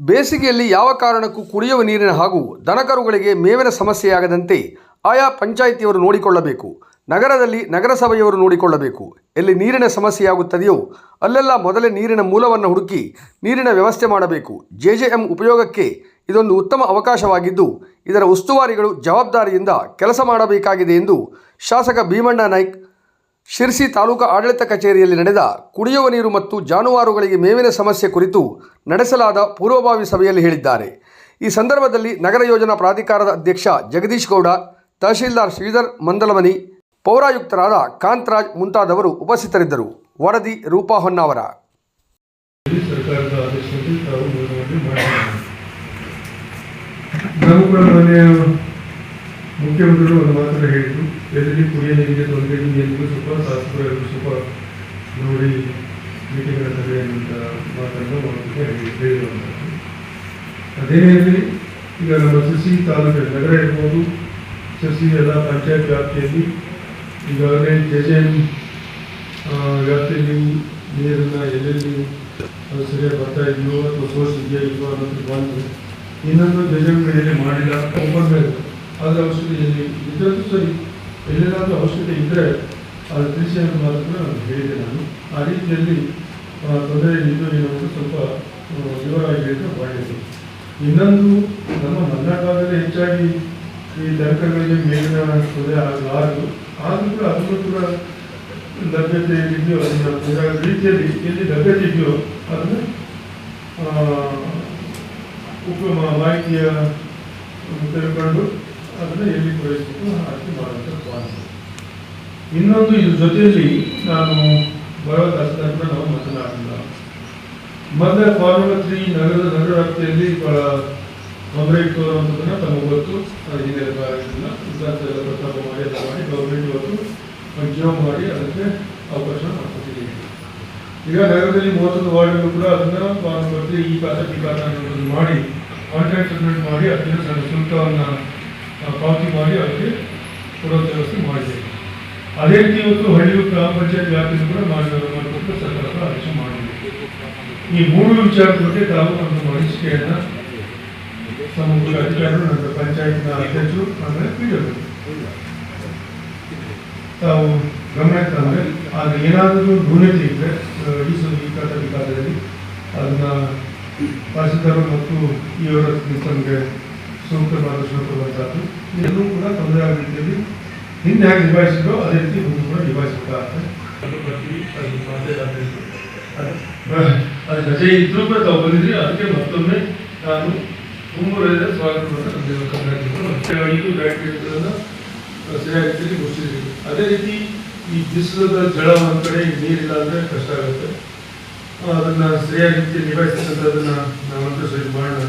ಬೇಸಿಗೆಯಲ್ಲಿ ಯಾವ ಕಾರಣಕ್ಕೂ ಕುಡಿಯುವ ನೀರಿನ ಹಾಗೂ ದನಕರುಗಳಿಗೆ ಮೇವಿನ ಸಮಸ್ಯೆಯಾಗದಂತೆ ಆಯಾ ಪಂಚಾಯಿತಿಯವರು ನೋಡಿಕೊಳ್ಳಬೇಕು. ನಗರದಲ್ಲಿ ನಗರಸಭೆಯವರು ನೋಡಿಕೊಳ್ಳಬೇಕು. ಎಲ್ಲಿ ನೀರಿನ ಸಮಸ್ಯೆಯಾಗುತ್ತದೆಯೋ ಅಲ್ಲೆಲ್ಲ ಮೊದಲೇ ನೀರಿನ ಮೂಲವನ್ನು ಹುಡುಕಿ ನೀರಿನ ವ್ಯವಸ್ಥೆ ಮಾಡಬೇಕು. ಜೆ ಉಪಯೋಗಕ್ಕೆ ಇದೊಂದು ಉತ್ತಮ ಅವಕಾಶವಾಗಿದ್ದು, ಇದರ ಉಸ್ತುವಾರಿಗಳು ಜವಾಬ್ದಾರಿಯಿಂದ ಕೆಲಸ ಮಾಡಬೇಕಾಗಿದೆ ಎಂದು ಶಾಸಕ ಭೀಮಣ್ಣ ನಾಯ್ಕ್ ಶಿರ್ಸಿ ತಾಲೂಕು ಆಡಳಿತ ಕಚೇರಿಯಲ್ಲಿ ನಡೆದ ಕುಡಿಯುವ ನೀರು ಮತ್ತು ಜಾನುವಾರುಗಳಿಗೆ ಮೇವಿನ ಸಮಸ್ಯೆ ಕುರಿತು ನಡೆಸಲಾದ ಪೂರ್ವಭಾವಿ ಸಭೆಯಲ್ಲಿ ಹೇಳಿದ್ದಾರೆ. ಈ ಸಂದರ್ಭದಲ್ಲಿ ನಗರ ಯೋಜನಾ ಪ್ರಾಧಿಕಾರದ ಅಧ್ಯಕ್ಷ ಜಗದೀಶ್ ಗೌಡ, ತಹಶೀಲ್ದಾರ್ ಶ್ರೀಧರ್ ಮಂದಲಮನಿ, ಪೌರಾಯುಕ್ತರಾದ ಕಾಂತರಾಜ್ ಮುಂತಾದವರು ಉಪಸ್ಥಿತರಿದ್ದರು. ವರದಿ ರೂಪಾ ಹೊನ್ನಾವರ. ಮುಖ್ಯಮಂತ್ರಿಗಳು ಒಂದು ಮಾತ್ರ ಹೇಳಿದ್ರು. ಎಲ್ಲಿ ಕುಡಿಯ ನೀರಿಗೆ ತೊಂದರೆ ನೀರಿಗೂ ಸ್ವಲ್ಪ ಶಾಸಕರು ಎಲ್ಲರೂ ಸ್ವಲ್ಪ ನೋಡಿ ಮೀಟಿಂಗ್ ಆಗ್ತದೆ ಅನ್ನುವಂಥ ಮಾತನ್ನು ಹೇಳಿರುವಂಥದ್ದು ಅದೇನೇ ರೀತಿ ಈಗ ನಮ್ಮ ಸಸಿ ತಾಲೂಕು ನಗರ ಇರ್ಬೋದು. ಸಸಿ ಎಲ್ಲ ಪಂಚಾಯತ್ ವ್ಯಾಪ್ತಿಯಲ್ಲಿ ಈಗಾಗಲೇ ಜೆ ಜೆ ಎಂ ವ್ಯಾಪ್ತಿಯಲ್ಲಿ ನೀರನ್ನು ಎಲ್ಲೆಲ್ಲಿ ಅದು ಸರಿಯಾಗಿ ಬರ್ತಾ ಇದೆಯೋ ಅಥವಾ ಸೋರ್ಸ್ ಇದೆಯೋ ಇಲ್ವೋ ಅನ್ನೋದು ಬಂದು ಇನ್ನೊಂದು ಜಜೆಗಳಲ್ಲಿ ಮಾಡಿಲ್ಲ. ಓಪನ್ ಮೇಲೆ ಅದರ ಅವಶ್ಯಕತೆ ಇದ್ರದ್ದು ಸರಿ ಎಲ್ಲೇನಾದರೂ ಅವಶ್ಯಕತೆ ಇದ್ದರೆ ಅದು ತಿಳಿಸಿ ಅಂತ ನಾನು ಹೇಳಿದೆ ನಾನು. ಆ ರೀತಿಯಲ್ಲಿ ತೊಂದರೆ ಇದ್ದು ಏನು ಸ್ವಲ್ಪ ವಿವರವಾಗಿ ಒಳ್ಳೆಯದು. ಇನ್ನೊಂದು, ನಮ್ಮ ಮಲೆನಾಡಾಗಲೇ ಹೆಚ್ಚಾಗಿ ಈ ದರ್ಕಗಳಿಗೆ ಮೇಲಿನ ತೊಂದರೆ ಆಗಲಾರದು. ಆದರೂ ಕೂಡ ಅದನ್ನು ಕೂಡ ಲಭ್ಯತೆ ಇದೆಯೋ ಅದನ್ನು ರೀತಿಯಲ್ಲಿ ಎಲ್ಲಿ ಲಭ್ಯತೆ ಇದೆಯೋ ಅದನ್ನು ಉಪ ಮಾಹಿತಿಯ ತಿಳ್ಕೊಂಡು ಅದನ್ನು ಎಲ್ಲಿ ಪೂರೈಸಬೇಕು ಆಯ್ಕೆ ಮಾಡುವಂಥ ಸ್ವಾತಂತ್ರ್ಯ ಇನ್ನೊಂದು ಇದ್ರ ಜೊತೆಯಲ್ಲಿ ನಾನು ಬರೋ ದಸರಾ ಕೂಡ ನಾವು ಮಾತನಾಡಿಲ್ಲ ಮೊದಲ ಫಾರ್ಮುಲಾ ತ್ರೀ ನಗರದ ನಗರ ವ್ಯಾಪ್ತಿಯಲ್ಲಿ ಬಹಳ ತೊಂದರೆ ಇತ್ತು ಅನ್ನೋದನ್ನ ತಮಗೆ ಗೊತ್ತು. ಹಿಂದೆ ಎಲ್ಲ ಪ್ರಸ್ತಾಪ ಮಾಡಿ ಅದು ಮಾಡಿ ಗೌರ್ಮೆಂಟ್ ಇವತ್ತು ಉದ್ಯೋಗ ಮಾಡಿ ಅದಕ್ಕೆ ಅವಕಾಶ ಮಾಡ್ಕೊಟ್ಟಿದ್ದೀವಿ ಈಗ ನಗರದಲ್ಲಿ ಮೂವತ್ತೊಂದು ವಾರ್ಡ್ಗಳು ಕೂಡ ಅದನ್ನ ಫಾರ್ಮ್ ಈ ಪಾತ್ರ ಈ ಮಾಡಿ ಕಾಂಟ್ರಾಕ್ಟ್ ಸಬ್ಮಿಟ್ ಮಾಡಿ ಸಣ್ಣ ಶುಲ್ಕವನ್ನು ಪಾವತಿ ಮಾಡಿ ಅದಕ್ಕೆ ಕೊಡುವಂಥ ವ್ಯವಸ್ಥೆ ಮಾಡಿದ್ದೇವೆ ಅದೇ ರೀತಿ ಇವತ್ತು ಹಳ್ಳಿಯು ಗ್ರಾಮ ಪಂಚಾಯತ್ ವ್ಯಾಪ್ತಿಯನ್ನು ಕೂಡ ಮಾಡಿ ಮಾಡಿಕೊಟ್ಟು ಸರ್ಕಾರ ಆದೇಶ ಮಾಡಿದೆ. ಈ ಮೂರು ವಿಚಾರದ ಬಗ್ಗೆ ತಾವು ನಮ್ಮ ಅನಿಸಿಕೆಯನ್ನ ಸಮಗ್ರ ಅಧಿಕಾರಿಗಳು, ನಮ್ಮ ಪಂಚಾಯತ್ನ ಅಧ್ಯಕ್ಷರು ಅಂದರೆ ಪೀಠರು ತಾವು ಗಮನ ತಂದರೆ ಅದು ಏನಾದರೂ ನ್ಯೂನತೆ ಇದ್ದರೆ ಈ ಸಲ ಈ ಅದನ್ನು ಈ ಮತ್ತು ಅದನ್ನ ಅವರ ಸೂಕ್ತ ಮಾರ್ಗದರ್ಶನ ಕೊಡುವಂಥದ್ದು. ಎಲ್ಲೂ ಕೂಡ ತೊಂದರೆ ಆದ ರೀತಿಯಲ್ಲಿ ಹಿಂದೆ ಹೇಗೆ ನಿಭಾಯಿಸಿದ್ರು ಅದೇ ರೀತಿ ಮುಂದೆ ಕೂಡ ನಿಭಾಯಿಸಬೇಕಾಗ್ತದೆ ಅದು ರಜೆ ಇದ್ರೂ ಕೂಡ ತಾವು ಬಂದಿದ್ರಿ, ಅದಕ್ಕೆ ಮತ್ತೊಮ್ಮೆ ನಾನು ತುಂಬ ಹೃದಯದ ಸ್ವಾಗತವನ್ನು ರೀತಿಯಲ್ಲಿ ಮುಚ್ಚಿದ್ರಿ ಅದೇ ರೀತಿ ಈ ಬಿಸಿಲದ ಜಳ ಒಂದ್ ಕಡೆ ನೀರಿಲ್ಲ ಅಂದ್ರೆ ಕಷ್ಟ ಆಗುತ್ತೆ. ಅದನ್ನ ಸರಿಯಾದ ರೀತಿಯಲ್ಲಿ ಅದನ್ನು ನಾವಂತೂ ಸರಿ ಮಾಡೋಣ.